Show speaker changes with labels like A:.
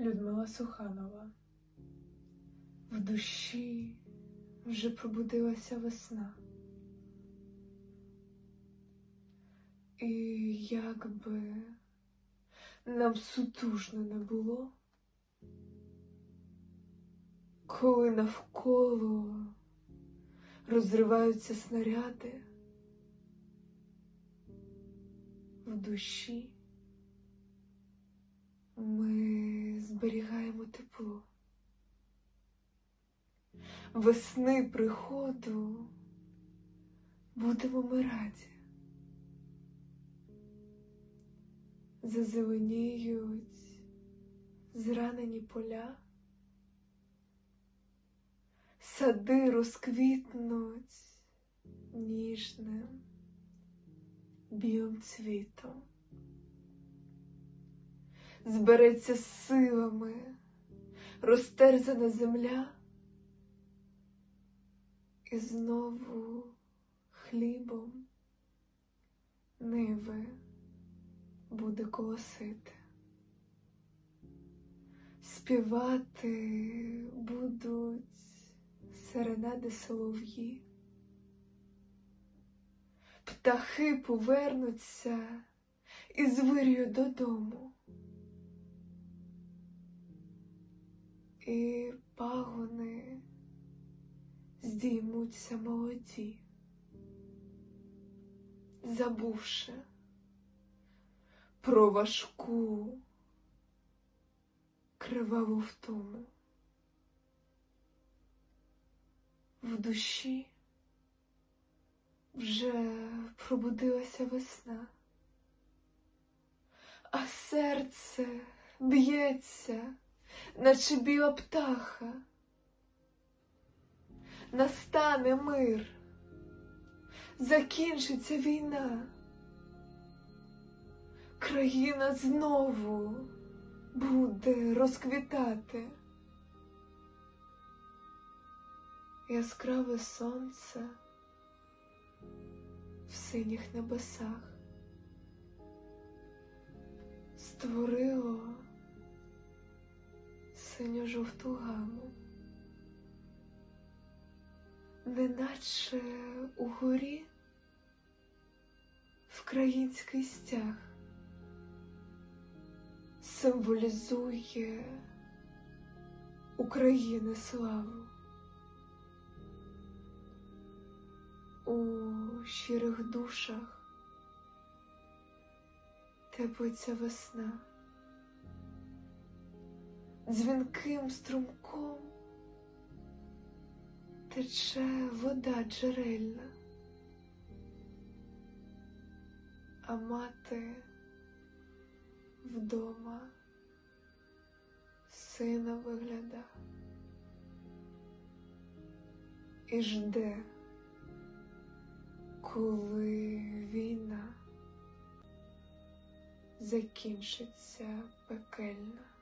A: Людмила Суханова. В душі вже пробудилася весна. І якби нам сутужно не було, коли навколо розриваються снаряди, в душі ми зберігаємо тепло. Весни приходу будемо ми раді. Зазеленіють зранені поля, сади розквітнуть ніжним білим цвітом збереться силами, розтерзана земля, і знову хлібом ниви буде колосити. Співати будуть серенади солов'ї, птахи повернуться із вирію додому. І пагони здіймуться молоді, забувши про важку криваву втому. В душі вже пробудилася весна, а серце б'ється наче біла птаха. Настане мир, закінчиться війна, країна знову буде розквітати. Яскраве сонце в синіх небесах створило синьо-жовту гаму, неначе угорі вкраїнський стяг символізує України славу. У щирих душах теплиться весна дзвінким струмком тече вода джерельна, а мати вдома сина вигляда і жде, коли війна закінчиться пекельна.